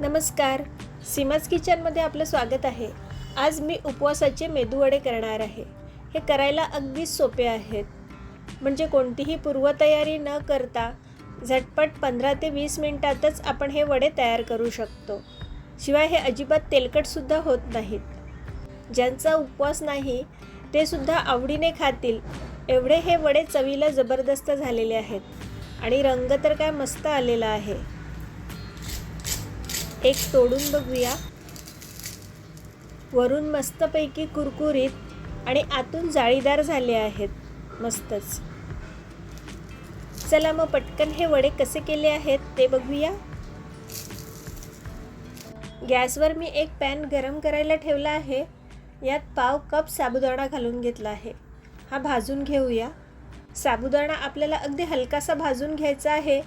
नमस्कार. सीमाज किचनमध्ये आपलं स्वागत आहे. आज मी उपवासाचे मेदूवडे करणार आहे. हे करायला अगदी सोपे आहेत. म्हणजे कोणतीही पूर्वतयारी न करता झटपट पंधरा ते वीस मिनटातच आपण हे वडे तयार करू शकतो. शिवाय हे अजिबात तेलकटसुद्धा होत नाहीत. ज्यांचा उपवास नाही ते सुद्धा आवडीने खातील. एवढे हे वडे चवीला जबरदस्त झालेले आहेत. आणि रंग तर काय मस्त आलेला आहे. एक तोडून बघूया. वरून मस्तपैकी कुरकुरीत आणि आतून जाळीदार झाले आहेत. मस्तच. चला मग पटकन हे वडे कसे केले आहेत ते बघूया. गॅसवर मी एक पॅन गरम करायला ठेवला आहे. यात पाव कप साबुदाणा घालून घेतला आहे. हा भाजून घेऊया. साबुदाणा आपल्याला अगदी हलकासा भाजून घ्यायचा आहे.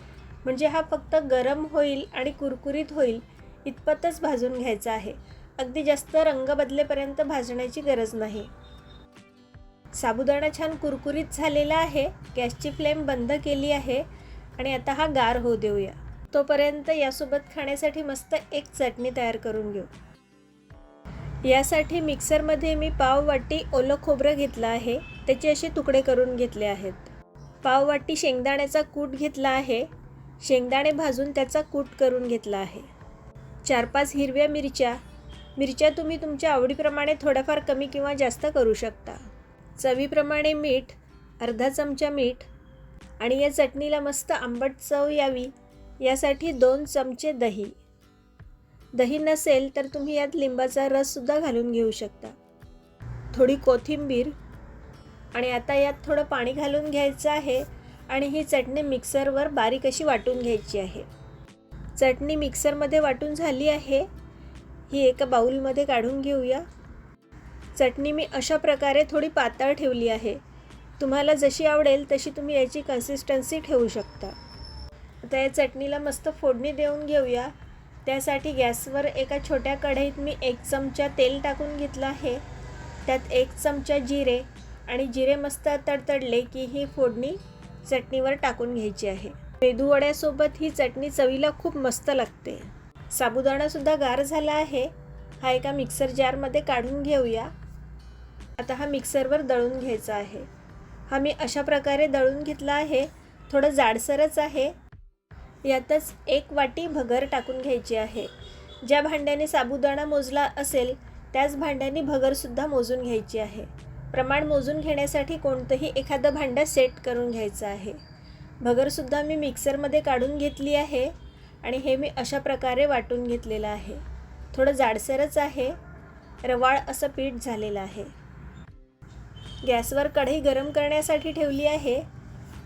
म्हणजे हा फक्त गरम होईल आणि कुरकुरीत होईल. इतपतच भाजून घ्यायचा आहे. अगदी जास्त रंग बदलेपर्यंत भाजण्याची गरज नाही. साबुदाणा छान कुरकुरीत झालेला आहे. गॅसची फ्लेम बंद केली आहे. आणि आता हा गार होऊ देऊया. तोपर्यंत यासोबत खाण्यासाठी मस्त एक चटणी तयार करून घेऊ. यासाठी मिक्सरमध्ये मी पाव वाटी ओलं खोबरं घेतलं आहे. त्याचे असे तुकडे करून घेतले आहेत. पाव वाटी शेंगदाण्याचा कूट घेतला आहे. शेंगदाणे भाजून त्याचा कूट करून घेतला आहे. चार पाच हिरव्या मिरच्या. मिरच्या तुम्ही तुमच्या आवडीप्रमाणे थोड्याफार कमी किंवा जास्त करू शकता. चवीप्रमाणे मीठ अर्धा चमचा मीठ आणि या चटणीला मस्त आंबट चव यावी यासाठी दोन चमचे दही. दही नसेल तर तुम्ही यात लिंबाचा रससुद्धा घालून घेऊ शकता. थोडी कोथिंबीर आणि आता यात थोडं पाणी घालून घ्यायचं आहे आणि ही चटणी मिक्सरवर बारीक अशी वाटून घ्यायची आहे. चटणी मिक्सरमध्ये वाटून झाली आहे. ही एका बाऊलमध्ये काढून घेऊया. चटणी मी अशा प्रकारे थोडी पातळ ठेवली आहे. तुम्हाला जशी आवडेल तशी तुम्ही याची कन्सिस्टन्सी ठेवू शकता. आता या चटणीला मस्त फोडणी देऊन घेऊया. त्यासाठी गॅसवर एका छोट्या कढईत मी एक चमचा तेल टाकून घेतलं आहे. त्यात एक चमचा जिरे आणि जिरे मस्त तडतडले की ही फोडणी चटणीवर टाकून घ्यायची आहे. मेदू वड्यासोबत ही चटणी चवीला खूप मस्त लागते. साबुदाणासुद्धा गार झाला आहे. हा एका मिक्सर जारमध्ये काढून घेऊया. आता हा मिक्सरवर दळून घ्यायचा आहे. हा मी अशा प्रकारे दळून घेतला आहे. थोडं जाडसरच आहे. यातच एक वाटी भगर टाकून घ्यायची आहे. ज्या भांड्याने साबुदाणा मोजला असेल त्याच भांड्याने भगरसुद्धा मोजून घ्यायची आहे. प्रमाण मोजून घेण्यासाठी कोणतंही एखादं भांडं सेट करून घ्यायचं आहे. भगरसुद्धा मी मिक्सरमध्ये काढून घेतली आहे आणि हे मी अशा प्रकारे वाटून घेतलेलं आहे. थोडं जाडसरच आहे. रवाळ असं पीठ झालेलं आहे. गॅसवर कढई गरम करण्यासाठी ठेवली आहे.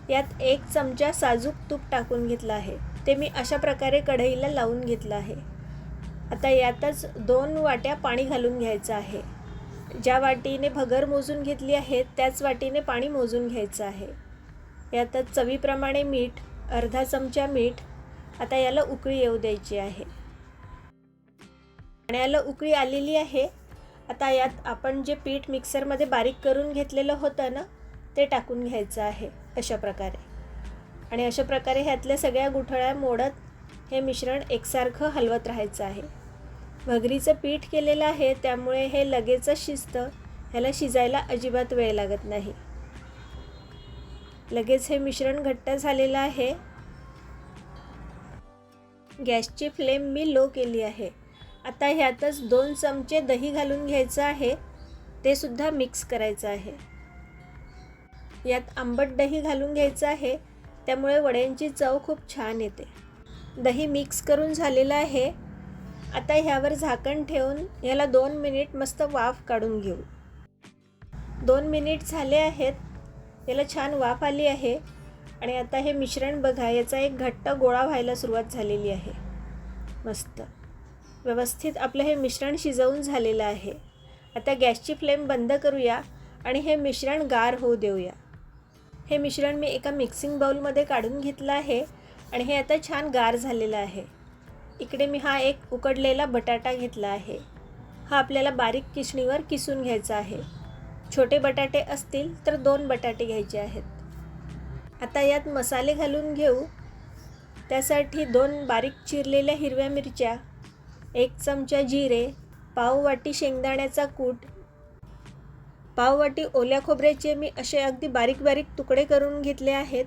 यात एक चमचा साजूक तूप टाकून घेतलं आहे. ते मी अशा प्रकारे कढईला लावून घेतलं आहे. आता यातच दोन वाट्या पाणी घालून घ्यायचं आहे. ज्या वाटीने भगर मोजून घेतली आहे त्याच वाटीने पाणी मोजून घ्यायचं आहे. यातच चवीप्रमाणे मीठ अर्धा चमचा मीठ आता याला उकळी येऊ द्यायची आहे. पाण्याला उकळी आलेली आहे. आता यात आपण जे पीठ मिक्सरमध्ये बारीक करून घेतलेलं होतं ना ते टाकून घ्यायचं आहे अशा प्रकारे. आणि अशा प्रकारे ह्यातल्या सगळ्या गुठळ्या मोडत हे मिश्रण एकसारखं हलवत राहायचं आहे. भगरीचं पीठ केलेलं आहे त्यामुळे हे लगेचच शिजतं. ह्याला शिजायला अजिबात वेळ लागत नाही. लगेच हे मिश्रण घट्ट झालेलं आहे. गॅसची फ्लेम मी लो केली आहे. आता ह्यातच दोन चमचे दही घालून घ्यायचं आहे. ते सुद्धा मिक्स करायचं आहे. यात आंबट दही घालून घ्यायचं आहे. त्यामुळे वड्यांची चव खूप छान येते. दही मिक्स करून झालेलं आहे. आता ह्यावर झाकण ठेवून ह्याला दोन मिनिट मस्त वाफ काढून घेऊ. दोन मिनिट झाले आहेत. याला छान वाफ आली आहे. आणि आता हे मिश्रण बघा याचा एक घट्ट गोळा व्हायला सुरुवात झालेली आहे. मस्त. व्यवस्थित आपलं हे मिश्रण शिजवून झालेलं आहे. आता गॅसची फ्लेम बंद करूया आणि हे मिश्रण गार होऊ देऊया. हे मिश्रण मी एका मिक्सिंग बाऊलमध्ये काढून घेतलं आहे आणि हे आता छान गार झालेलं आहे. इकडे मी हा एक उकडलेला बटाटा घेतला आहे. हा आपल्याला बारीक किसणीवर किसून घ्यायचा आहे. छोटे बटाटे असतील तर दोन बटाटे घ्यायचे आहेत. आता यात मसाले घालून घेऊ. त्यासाठी दोन बारीक चिरलेल्या हिरव्या मिरच्या एक चमचा जिरे पाव वाटी शेंगदाण्याचा कूट पाव वाटी ओल्या खोबऱ्याचे मी असे अगदी बारीक बारीक तुकडे करून घेतले आहेत.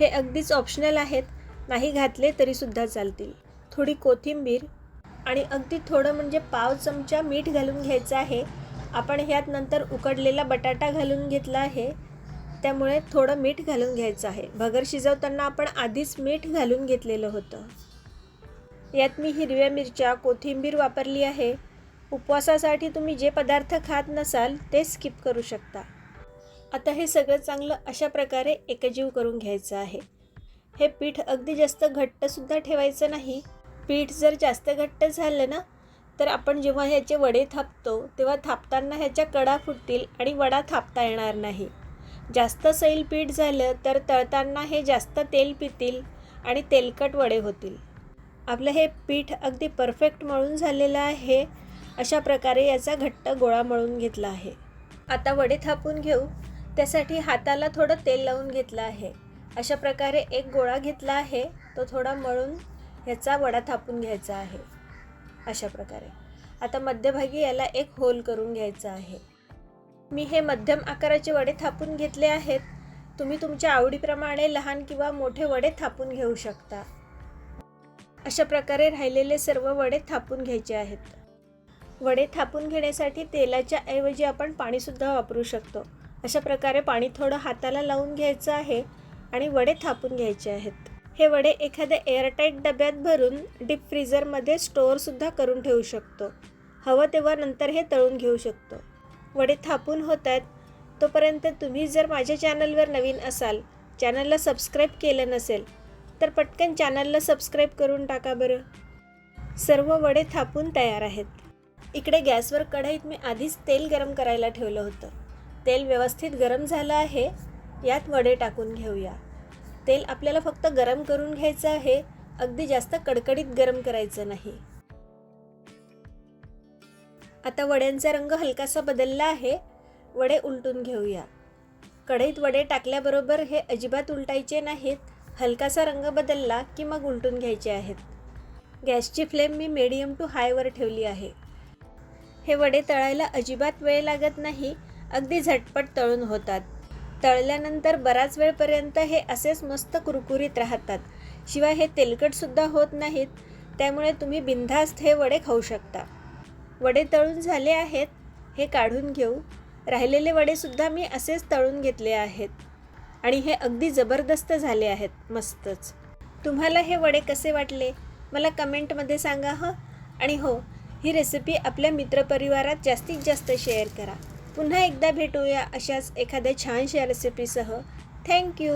हे अगदीच ऑप्शनल आहेत. नाही घातले तरीसुद्धा चालतील. थोडी कोथिंबीर आणि अगदी थोडं म्हणजे पाव चमचा मीठ घालून घ्यायचं आहे. आपण ह्यात नंतर उकडलेला बटाटा घालून घेतला आहे. त्यामुळे थोडं मीठ घालून घ्यायचं आहे. भगर शिजवताना आपण आधीच मीठ घालून घेतलेलं होतं. यात मी हिरव्या मिरच्या कोथिंबीर वापरली आहे. उपवासासाठी तुम्ही जे पदार्थ खात नसाल ते स्किप करू शकता. आता हे सगळं चांगलं अशा प्रकारे एकजीव करून घ्यायचं आहे. हे पीठ अगदी जास्त घट्टसुद्धा ठेवायचं नाही. पीठ जर जास्त घट्ट झालं ना तर आपण जेव्हा ह्याचे वडे थापतो तेव्हा थापताना ह्याच्या कडा फुटतील आणि वडा थापता येणार नाही. जास्त सैल पीठ झालं तर तळताना हे जास्त तेल पितील आणि तेलकट वडे होतील. आपलं हे पीठ अगदी परफेक्ट मळून झालेलं आहे. अशा प्रकारे याचा घट्ट गोळा मळून घेतला आहे. आता वडे थापून घेऊ. त्यासाठी हाताला थोडं तेल लावून घेतलं आहे. अशा प्रकारे एक गोळा घेतला आहे. तो थोडा मळून ह्याचा वडा थापून घ्यायचा आहे. अशा प्रकारे. आता मध्यभागी याला एक होल करून घ्यायचा आहे. मी हे मध्यम आकाराचे वडे थापून घेतले आहेत. तुम्ही तुमच्या आवडीप्रमाणे लहान किंवा मोठे वडे थापून घेऊ शकता. अशा प्रकारे राहिलेले सर्व वडे थापून घ्यायचे आहेत. वडे थापून घेण्यासाठी तेलाच्या ऐवजी आपण पाणीसुद्धा वापरू शकतो. अशा प्रकारे पाणी थोडं हाताला लावून घ्यायचं आहे आणि वडे थापून घ्यायचे आहेत. हे वडे एखाद्या एअरटाईट डब्यात भरून डीप फ्रीझरमध्ये स्टोअरसुद्धा करून ठेवू शकतो. हवं तेव्हा नंतर हे तळून घेऊ शकतो. वडे थापून होत आहेत तोपर्यंत तुम्ही जर माझ्या चॅनलवर नवीन असाल चॅनलला सबस्क्राईब केलं नसेल तर पटकन चॅनलला सबस्क्राईब करून टाका बरं. सर्व वडे थापून तयार आहेत. इकडे गॅसवर कढईत मी आधीच तेल गरम करायला ठेवलं होतं. तेल व्यवस्थित गरम झालं आहे. यात वडे टाकून घेऊया. तेल आपल्याला फक्त गरम करून घ्यायचं आहे. अगदी जास्त कडकडीत गरम करायचं नाही. आता वड्यांचा रंग हलकासा बदलला आहे. वडे उलटून घेऊया. कढईत वडे टाकल्याबरोबर हे अजिबात उलटायचे नाहीत. हलकासा रंग बदलला की मग उलटून घ्यायचे आहेत. गॅसची फ्लेम मी मिडियम टू हायवर ठेवली आहे. हे वडे तळायला अजिबात वेळ लागत नाही. अगदी झटपट तळून होतात. तळल्यानंतर बराच वेळपर्यंत हे असेच मस्त कुरकुरीत राहतात. शिवाय हे तेलकटसुद्धा होत नाहीत त्यामुळे तुम्ही बिनधास्त हे वडे खाऊ शकता. वडे तळून झाले आहेत हे काढून घेऊ. राहिलेले वडेसुद्धा मी असेच तळून घेतले आहेत. आणि हे अगदी जबरदस्त झाले आहेत मस्तच. तुम्हाला हे वडे कसे वाटले? मला कमेंटमध्ये सांगा हं. आणि हो ही रेसिपी आपल्या मित्रपरिवारात जास्तीत जास्त शेअर करा. पुन्हा एकदा भेटूया अशाच एखाद्या छानशा रेसिपीसह थँक्यू